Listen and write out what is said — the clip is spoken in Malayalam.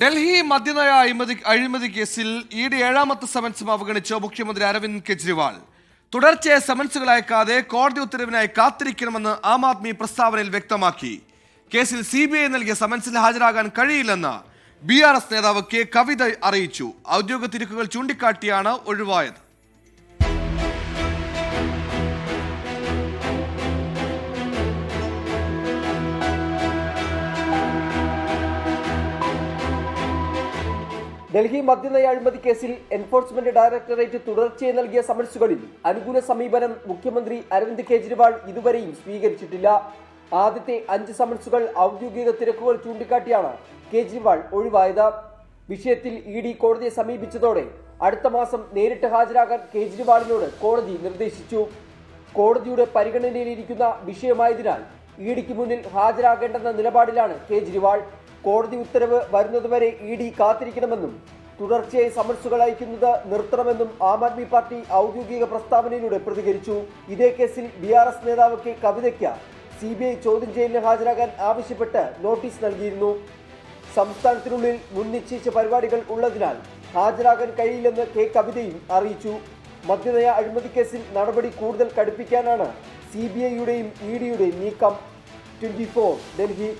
ഡൽഹി മദ്യനയ അഴിമതി അഴിമതി കേസിൽ ഇ ഡി ഏഴാമത്തെ സമൻസും അവഗണിച്ച് മുഖ്യമന്ത്രി അരവിന്ദ് കെജ്രിവാൾ. തുടർച്ചയായ സമൻസുകൾ അയക്കാതെ കോടതി ഉത്തരവിനായി കാത്തിരിക്കണമെന്ന് ആം ആദ്മി പ്രസ്താവനയിൽ വ്യക്തമാക്കി. കേസിൽ സി ബി ഐ നൽകിയ സമൻസിൽ ഹാജരാകാൻ കഴിയില്ലെന്ന് ബി ആർ എസ് നേതാവ് കെ കവിത അറിയിച്ചു. ഔദ്യോഗിക തിരുക്കുകൾ ചൂണ്ടിക്കാട്ടിയാണ് ഒഴിവായത്. ഡൽഹി മദ്യനയ അഴിമതി കേസിൽ എൻഫോഴ്സ്മെന്റ് ഡയറക്ടറേറ്റ് തുടർച്ചയായി നൽകിയ സമൻസുകളിൽ അനുകൂല സമീപനം മുഖ്യമന്ത്രി അരവിന്ദ് കെജ്രിവാൾ ഇതുവരെയും സ്വീകരിച്ചിട്ടില്ല. ആദ്യത്തെ അഞ്ച് സമൻസുകൾ ഔദ്യോഗിക തിരക്കുകൾ ചൂണ്ടിക്കാട്ടിയാണ് കെജ്രിവാൾ ഒഴിവായത്. വിഷയത്തിൽ ഇ ഡി കോടതിയെ സമീപിച്ചതോടെ അടുത്ത മാസം നേരിട്ട് ഹാജരാകാൻ കെജ്രിവാളിനോട് കോടതി നിർദ്ദേശിച്ചു. കോടതിയുടെ പരിഗണനയിലിരിക്കുന്ന വിഷയമായതിനാൽ ഇ ഡിക്ക് മുന്നിൽ ഹാജരാകേണ്ടെന്ന നിലപാടിലാണ് കേജ്രിവാൾ. കോടതി ഉത്തരവ് വരുന്നതുവരെ ഇ ഡി കാത്തിരിക്കണമെന്നും തുടർച്ചയായി സമൻസുകൾ അയക്കുന്നത് നിർത്തണമെന്നും ആം ആദ്മി പാർട്ടി ഔദ്യോഗിക പ്രസ്താവനയിലൂടെ പ്രതികരിച്ചു. ഇതേ കേസിൽ ബി ആർ എസ് നേതാവ് കെ കവിതയ്ക്ക് സി ബി ഐ ചോദ്യം ചെയ്യലിന് ഹാജരാകാൻ ആവശ്യപ്പെട്ട് നോട്ടീസ് നൽകിയിരുന്നു. സംസ്ഥാനത്തിനുള്ളിൽ മുൻ നിശ്ചയിച്ച പരിപാടികൾ ഉള്ളതിനാൽ ഹാജരാകാൻ കഴിയില്ലെന്ന് കെ കവിതയും അറിയിച്ചു. മദ്യനയ അഴിമതി കേസിൽ നടപടി കൂടുതൽ കടുപ്പിക്കാനാണ് സി ബി ഐയുടെയും ഇ ഡിയുടെയും നീക്കം. ട്വന്റി ഡൽഹി.